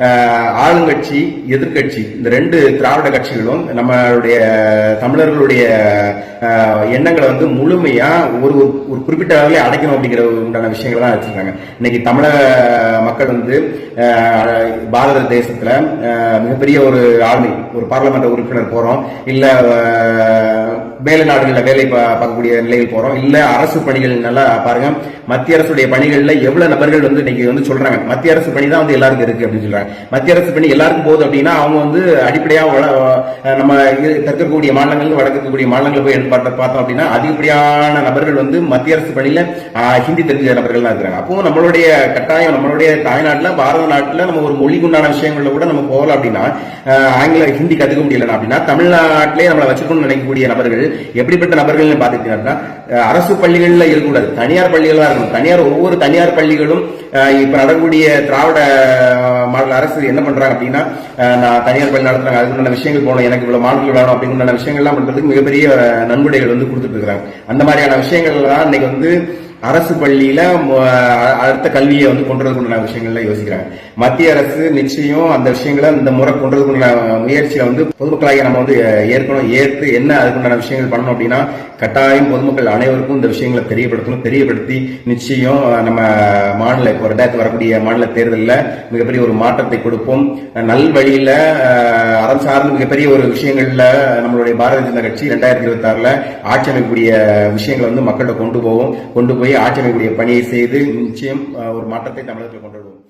ஆளுங்கட்சி எதிர்க்கட்சி இந்த ரெண்டு திராவிட கட்சிகளும் நம்மளுடைய தமிழர்களுடைய எண்ணங்களை வந்து முழுமையா ஒரு ஒரு- குறிப்பிட்ட அளவில் அடைக்கணும் அப்படிங்கிற உண்டான விஷயங்களை தான் வச்சிருக்காங்க. இன்னைக்கு தமிழக மக்கள் வந்து பாரத தேசத்துல மிகப்பெரிய ஒரு ஆளுமை ஒரு பார்லமெண்ட் உறுப்பினர் போறோம். இல்ல வேலை மேல நாடுகளில் வேலை பா- பார்க்கக்கூடிய நிலையில் போறோம். இல்ல அரசு பணிகள் நல்லா பாருங்க. மத்திய அரசுடைய பணிகள்ல எவ்வளவு நபர்கள் வந்து இன்னைக்கு வந்து சொல்றாங்க. மத்திய அரசு பணி தான் வந்து எல்லாருக்கும் இருக்கு அப்படின்னு சொல்றாங்க. மத்திய அரசு பணி எல்லாருக்கும் போகுது அப்படின்னா அவங்க வந்து அடிப்படையா நம்ம தற்கக்கூடிய மாநிலங்கள் வடக்கக்கூடிய மாநிலங்கள் போய் பார்த்தோம் அப்படின்னா அதிகப்படியான நபர்கள் வந்து மத்திய அரசு பணியில ஹிந்தி தெரிஞ்ச நபர்கள் தான் இருக்கிறாங்க. அப்போ நம்மளுடைய கட்டாயம் நம்மளுடைய தாய்நாட்டில் பாரத நாட்டில் நம்ம ஒரு மொழிக்குண்டான விஷயங்கள்ல கூட நம்ம போகலாம் அப்படின்னா ஆங்கில ஹிந்தி கத்துக்க முடியல அப்படின்னா தமிழ்நாட்டிலே நம்மளை வச்சுக்கணும்னு நினைக்கக்கூடிய நபர்கள் எப்படிப்பட்ட நபர்கள் பார்த்துக்கிட்டீங்கன்னா அரசு பள்ளிகளில் இருக்கக்கூடாது. தனியார் பள்ளிகளாக இருக்கணும். தனியார் ஒவ்வொரு தனியார் பள்ளிகளும் இப்போ இப்ப நடக்கக்கூடிய திராவிட மாநில அரசு என்ன பண்றாங்க அப்படின்னா நான் தனியார் பள்ளி நடத்துறாங்க. அதுக்குண்டான விஷயங்கள் போகணும். எனக்கு இவ்வளவு மாணவர்கள் வேணும் அப்படிங்கிற விஷயங்கள்லாம் பண்றதுக்கு மிகப்பெரிய நன்கொடைகள் வந்து கொடுத்துட்டு இருக்கிறாங்க. அந்த மாதிரியான விஷயங்கள்லாம் இன்னைக்கு வந்து அரசு பள்ளியில அடுத்த கல்வியை வந்து கொண்டு வரதுக்குண்டான விஷயங்கள்ல யோசிக்கிறாங்க. மத்திய அரசு நிச்சயம் அந்த விஷயங்களை இந்த முறை கொண்டு வரதுக்குண்டான முயற்சியை வந்து பொதுமக்களாகிய நம்ம வந்து ஏற்கனவே ஏற்று என்ன அதுக்குண்டான விஷயங்கள் பண்ணணும் அப்படின்னா கட்டாயம் பொதுமக்கள் அனைவருக்கும் இந்த விஷயங்களை தெரியப்படுத்தணும். தெரியப்படுத்தி நிச்சயம் நம்ம மாநில இப்போ ரெண்டாயிரத்து வரக்கூடிய மாநில தேர்தலில் மிகப்பெரிய ஒரு மாற்றத்தை கொடுப்போம். நல் வழியில அஹ், அறம் சார்ந்த மிகப்பெரிய ஒரு விஷயங்கள்ல நம்மளுடைய பாரதிய ஜனதா கட்சி ரெண்டாயிரத்தி இருபத்தி ஆறுல ஆட்சி அமைக்கக்கூடிய விஷயங்களை வந்து மக்கள்கிட்ட கொண்டு போவோம். கொண்டு போய் ஆட்சி அமைக்கக்கூடிய பணியை செய்து நிச்சயம் ஒரு மாற்றத்தை தமிழகத்தில் கொண்டு வருவோம்.